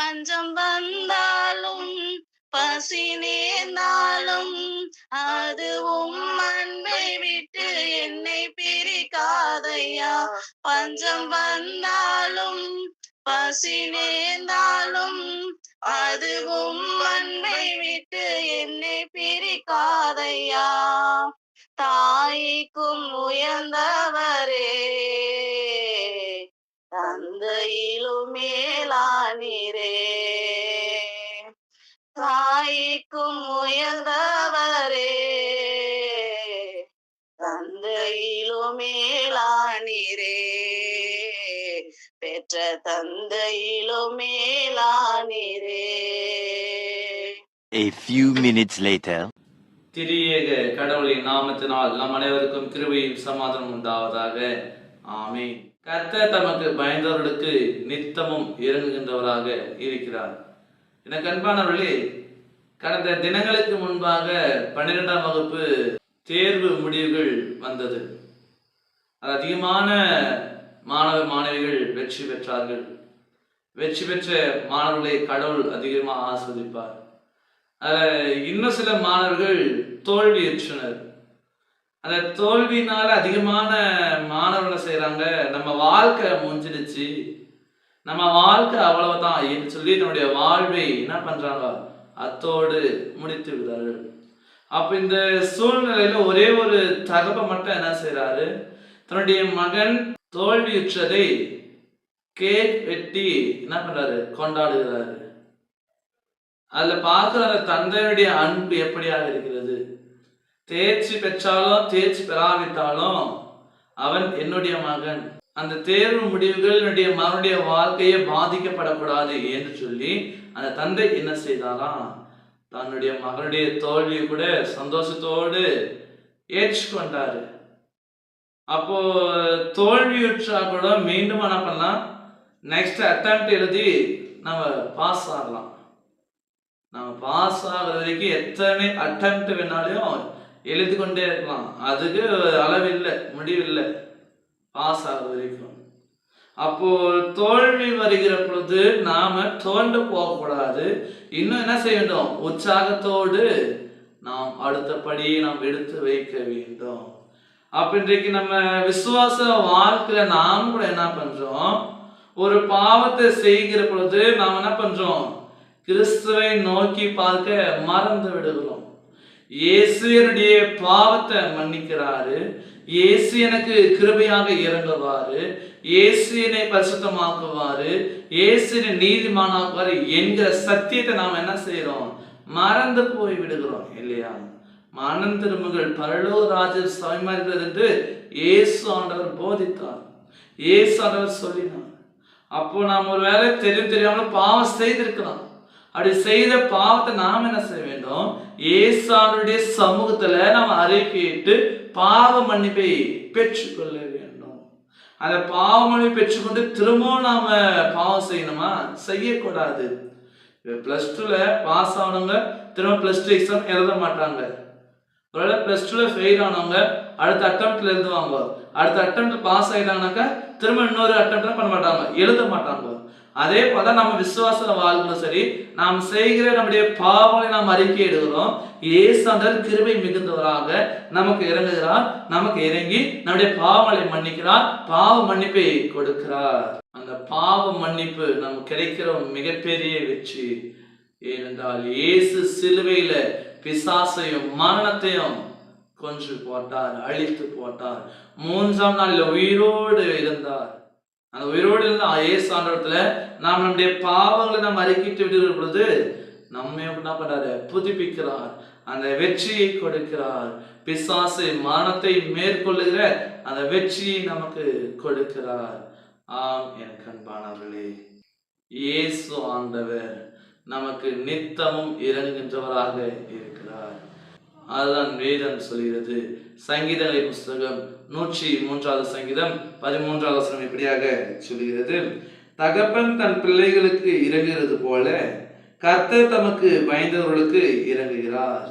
பஞ்சம் வந்தாலும் பசி நேர்ந்தாலும் அதுவும் அன்பை விட்டு என்னை பிரிக்காதையா? பஞ்சம் வந்தாலும் பசி நேர்ந்தாலும் அதுவும் அன்பை விட்டு என்னை பிரிக்காதையா? தாய்க்கும் உயர்ந்தவரே. தந்தையிலும் மேலானீரே தாய்க்கும் உயர்ந்தவரே. தந்தையிலும் மேலானீரே பெற்ற தந்தையிலும் மேலானீரே A few minutes later. திரியேக கடவுளின் நாமத்தினால் நம் அனைவருக்கும் கிருபையும் சமாதானம் உண்டாவதாக. ஆமென். கர்த்தர் தமக்கு பயந்தவர்களுக்கு நித்தமும் இறங்குகின்றவராக இருக்கிறார். என கண்பானவர்களே கடந்த தினங்களுக்கு முன்பாக பன்னிரெண்டாம் வகுப்பு தேர்வு முடிவுகள் வந்தது. அது அதிகமான மாணவ மாணவிகள் வெற்றி பெற்றார்கள். வெற்றி பெற்ற மாணவர்களை கடவுள் அதிகமாக ஆஸ்வதிப்பார் அதில் இன்னும் சில மாணவர்கள் தோல்வியுற்றனர். அந்த தோல்வினால அதிகமான மாணவர்கள் செய்கிறாங்க நம்ம வாழ்க்கை முடிஞ்சிடுச்சு நம்ம வாழ்க்கை அவ்வளவுதான் என்று சொல்லி தன்னுடைய வாழ்வை என்ன பண்றாங்க? அத்தோடு முடித்து விடுறார்கள் அப்ப இந்த சூழ்நிலையில ஒரே ஒரு தகப்ப மட்டும் என்ன செய்யறாரு தன்னுடைய மகன் தோல்வியுற்றதை கேக் வெட்டி என்ன பண்றாரு? கொண்டாடுகிறாரு. அதுல பார்க்கிற தந்தையுடைய அன்பு எப்படியாக இருக்கிறது? தேர்ச்சி பெற்றாலும் தேர்ச்சி பெறாவிட்டாலும் அவன் என்னுடைய மகன். அந்த தேர்வு முடிவுகள் என்னுடைய மகனுடைய வாழ்க்கையை பாதிக்கப்படக்கூடாது என்று சொல்லி அந்த தந்தை என்ன செய்தாராம்? தன்னுடைய மகனுடைய தோல்வியை கூட சந்தோஷத்தோடு ஏற்றுக்கொண்டாரு. அப்போ தோல்வியுற்றா கூட மீண்டும் என்ன பண்ணலாம்? நெக்ஸ்ட் அட்டம் எழுதி நம்ம பாஸ் ஆகலாம். நம்ம பாஸ் ஆகுற வரைக்கும் எத்தனை அட்டம் வேணாலும் எழுதி கொண்டே இருக்கலாம் அதுக்கு அளவில்லை முடிவில்லை. பாஸ் ஆகுற வரைக்கும். அப்போ தோல்வி வருகிற பொழுது நாம தோண்டு போகக்கூடாது. இன்னும் என்ன செய்ய வேண்டும்? உற்சாகத்தோடு நாம் அடுத்த படியை நாம் எடுத்து வைக்க வேண்டும். அப்ப இன்றைக்கு நம்ம விசுவாச வாழ்க்கையில நாம் கூட என்ன பண்றோம்? ஒரு பாவத்தை செய்கிற பொழுது நாம் என்ன பண்றோம்? கிறிஸ்துவை நோக்கி பார்க்க மறந்து விடுகிறோம். இயேசு என்னுடைய பாவத்தை மன்னிக்கிறாரு. இயேசு எனக்கு கிருபையாக இறங்குவாரு. இயேசு என்னை பரிசுத்தமாக்குவாரு. இயேசு என்னை நீதிமானாக்குவாரு என்கிற சத்தியத்தை நாம் என்ன செய்யறோம் மறந்து போய் விடுகிறோம் இல்லையா? மனம் திரும்புகள் பரலோ ராஜர் சமயமாகிறது என்று இயேசு ஆண்டவர் போதித்தார். இயேசு ஆண்டவர் சொல்லினார். அப்போ நாம் ஒரு வேலை தெரியும் தெரியாமல் பாவம் செய்திருக்கலாம். அப்படி செய்த பாவத்தை நாம் என்ன செய்வோம் வேண்டும் ஏசானுடைய சமூகத்துல நாம் அறிக்கையிட்டு பாவ மன்னிப்பை பெற்றுக்கொள்ள வேண்டும். அந்த பாவ மன்னிப்பை பெற்றுக்கொண்டு திரும்பவும் நாம பாவம் செய்யணுமா? செய்யக்கூடாது. பிளஸ் டூல பாஸ் ஆனவங்க திரும்ப பிளஸ் டூ எக்ஸாம் எழுத மாட்டாங்க. ஒருவேளை பிளஸ் டூல ஃபெயில் ஆனவங்க அடுத்த அட்டம்ப்ட்ல எழுதுவாங்க. அடுத்த அட்டம்ப்ட் பாஸ் ஆயிட்டாங்கனாக்கா திரும்ப இன்னொரு அட்டம்ப்ட் பண்ண மாட்டாங்க. எழுத மாட்டாங்க. அதே போல நம்ம விசுவாச வாழ்க்கணும் சரி நாம் செய்கிற நம்முடைய பாவங்களை நாம் அறிக்கை எடுக்கிறோம். ஏசாண்டர் கிருபை மிகுந்தவராக நமக்கு இறங்குகிறார் நமக்கு இறங்கி நம்முடைய பாவங்களை மன்னிக்கிறார் பாவ மன்னிப்பை கொடுக்கிறார். அந்த பாவ மன்னிப்பு நமக்கு கிடைக்கிற மிகப்பெரிய வெற்றி. ஏனென்றால் இயேசு சிலுவையில பிசாசையும் மரணத்தையும் கொன்று போட்டார் அழித்து போட்டார். மூன்றாம் நாளில் உயிரோடு இருந்தார். அந்த உயிரோடு இருந்த இயேசு ஆண்டவரத்துல நாம் நம்முடைய பாவங்களை நாம் அறிக்கிட்டு விடுகிற பொழுது நம்மை என்ன பண்றாரு? புதுப்பிக்கிறார். அந்த வெற்றியை கொடுக்கிறார். பிசாசு மரணத்தை மேற்கொள்ளுகிற அந்த வெற்றியை நமக்கு கொடுக்கிறார். ஆம் என் கண்பானவர்களே இயேசு ஆண்டவர் நமக்கு நித்தமும் இறங்குகின்றவராக இருக்கிறார். அதுதான் வேதம் சொல்கிறது. சங்கீதங்களை புஸ்தகம் நூற்றி மூன்றாவது சங்கீதம் பதிமூன்றாவது வசனம் இப்படியாக சொல்கிறது. தகப்பன் தன் பிள்ளைகளுக்கு இறங்குகிறது போல கர்த்தர் தமக்கு பயந்தவர்களுக்கு இறங்குகிறார்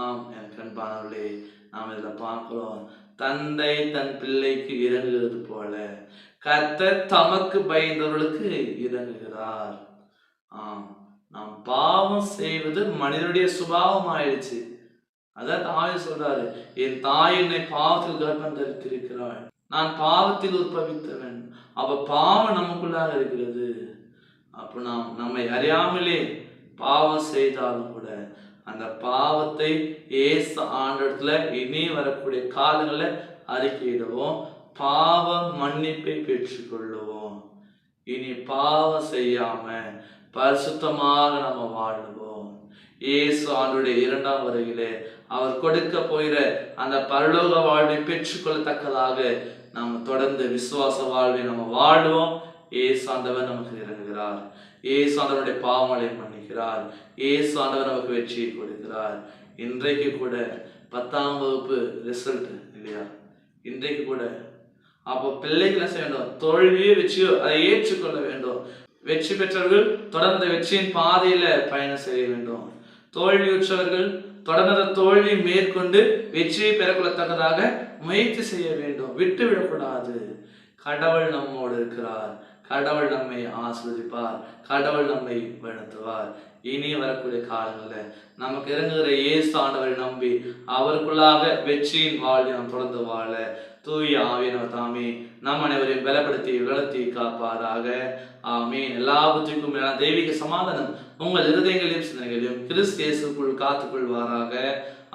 ஆம் என் கண்பானவர்களே நாம் இதில் பார்க்கிறோம். தந்தை தன் பிள்ளைக்கு இறங்குகிறது போல கர்த்தர் தமக்கு பயந்தவர்களுக்கு இறங்குகிறார் ஆம் நாம் பாவம் செய்வது மனிதனுடைய சுபாவம் ஆயிடுச்சு அதான் தாய் சொல்றாரு என் தாய் என்னை பாவத்தில் கர்ப்பம் தரித்திருக்கிறாள் நான் பாவத்தில் உற்பவித்தவன். அவ பாவம் நமக்குள்ளாக இருக்கிறது. அப்ப நாம் நம்மை அறியாமலே பாவம் செய்தாலும் கூட அந்த பாவத்தை ஏசு ஆண்டத்துல இனி வரக்கூடிய காலங்களில் அறிக்கையிடுவோம் பாவ மன்னிப்பை பெற்றுக்கொள்ளுவோம். இனி பாவம் செய்யாம பரிசுத்தமாக நம்ம வாழுவோம். இயேசு ஆண்டுடைய இரண்டாம் வருகிலே அவர் கொடுக்க போகிற அந்த பரலோக வாழ்வை பெற்றுக்கொள்ளத்தக்கதாக நாம் தொடர்ந்து விசுவாச வாழ்வை நம்ம வாழ்வோம். ஏசு ஆண்டவர் நமக்கு இறங்குகிறார். ஏசு ஆண்டவருடைய பாவங்களை மன்னிக்கிறார். ஏசு ஆண்டவர் நமக்கு வெற்றியை கொடுக்கிறார். இன்றைக்கு கூட பத்தாம் வகுப்பு ரிசல்ட் இல்லையா? இன்றைக்கு கூட. அப்போ பிள்ளைகள் என்ன செய்ய வேண்டும்? தோல்வியே வெற்றியோ அதை ஏற்றுக்கொள்ள வேண்டும். வெற்றி பெற்றவர்கள் தொடர்ந்த வெற்றியின் பாதையில பயணம் செய்ய வேண்டும். தோல்வியுற்றவர்கள் தொடர்ந்த தோல்வி மேற்கொண்டு வெற்றியை பெறக்கொள்ளத்தக்கதாக முயற்சி செய்ய வேண்டும். விட்டு விடக்கூடாது கடவுள் நம்மோடு இருக்கிறார். கடவுள் நம்மை ஆஸ்வதிப்பார் கடவுள் நம்மை வளர்த்துவார் இனி வரக்கூடிய காலங்களில் நமக்கு இறங்குகிற இயேசு ஆண்டவரை நம்பி அவருக்குள்ளாக வெற்றியின் வாழ்வை நாம் தொடர்ந்து வாழ தூய ஆவியனவர் தாமே. நாம் அனைவரையும் பலப்படுத்தி வளர்த்தி காப்பாராக. ஆமீன். எல்லாவற்றுக்கும் மேலான தெய்வீக சமாதானம் உங்கள் இருதயங்களையும் சிந்தனைகளையும் கிறிஸ்தேசுக்குள் காத்துக்கொள்வாராக.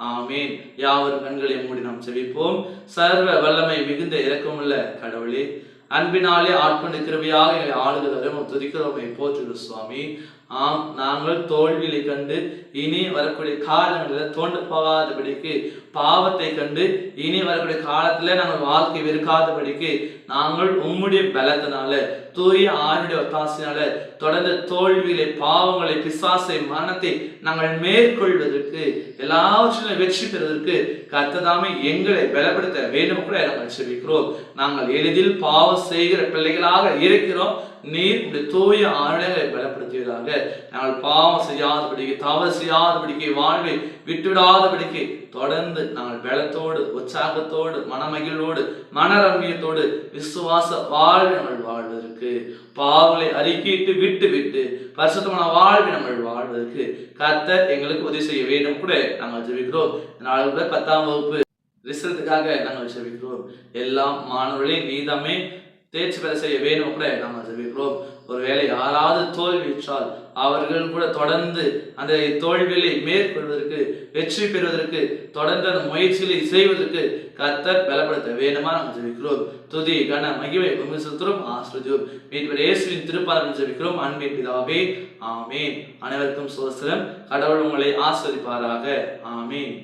ஆமீன். யாவரும் கண்களை மூடி நாம் செவிப்போம் சர்வ வல்லமை மிகுந்த இறக்கமுள்ள கடவுளே அன்பினாலே ஆட்கொண்டு கிருபையாக எங்களை ஆளுகிறவரை துதிக்கிறோமை போற்றுகிற சுவாமி. ஆம் நாங்கள் தோல்வியை கண்டு இனி வரக்கூடிய காலங்களில் தோண்டு போகாதபடிக்கு பாவத்தை கண்டு இனி வரக்கூடிய காலத்தில் நாங்கள் வாழ்க்கை வெறுக்காதபடிக்கு நாங்கள் உம்முடைய பலத்தினால தூய ஆணுடைய ஒத்தாசினால தொடர்ந்து தோல்விகளை பாவங்களை பிசாசை மரணத்தை நாங்கள் மேற்கொள்வதற்கு எல்லாவற்றிலும் வெற்றி பெறுவதற்கு கத்ததாமே எங்களை பலப்படுத்த வேண்டும் கூட நாங்கள் செவிக்கிறோம் நாங்கள் எளிதில் பாவம் செய்கிற பிள்ளைகளாக இருக்கிறோம். நீர் உடைய தூய ஆணைகளை பலப்படுத்துவதாக நாங்கள் பாவம் செய்யாதபடிக்கு தவறு செய்யாதபடிக்கு வாழ்வை விட்டுவிடாதபடிக்கு தொடர்ந்து நாங்கள் பலத்தோடு உற்சாகத்தோடு மனமகிழ்வோடு மனரம்யத்தோடு விசுவாச வாழ்வை நம்ம வாழ்வதற்கு பாவங்களை அறிக்கையிட்டு விட்டு விட்டு பரிசுத்தமான வாழ்வை நம்ம வாழ்வதற்கு கத்த எங்களுக்கு உதவி செய்ய வேண்டும். கூட நாங்கள் ஜெபிக்கிறோம். நாளை கூட பத்தாம் வகுப்பு ரிசல்ட்டுக்காக நாங்கள் ஜெபிக்கிறோம். எல்லாம் மாணவர்களையும் நீதமே தேர்ச்சி பெற செய்ய வேணும் கூட நாங்கள் ஜெபிக்கிறோம் ஒருவேளை யாராவது தோல்வியுற்றால் அவர்கள் கூட தொடர்ந்து அந்த தோல்விகளை மேற்கொள்வதற்கு வெற்றி பெறுவதற்கு தொடர்ந்து அந்த முயற்சிகளை செய்வதற்கு கர்த்தர் பலப்படுத்த வேணுமா நாம் ஜெபிக்கிறோம் துதி கன மகிமை உண்மை சுத்திரம் ஆஸ்வதியோம் மீட்பர் இயேசுவின் திருப்பாளர் ஜெபிக்கிறோம் அன்பின் பிதாவே ஆமேன். அனைவருக்கும் சோஸ்திரம் கடவுள் உங்களை ஆஸ்வதிப்பாராக ஆமேன்.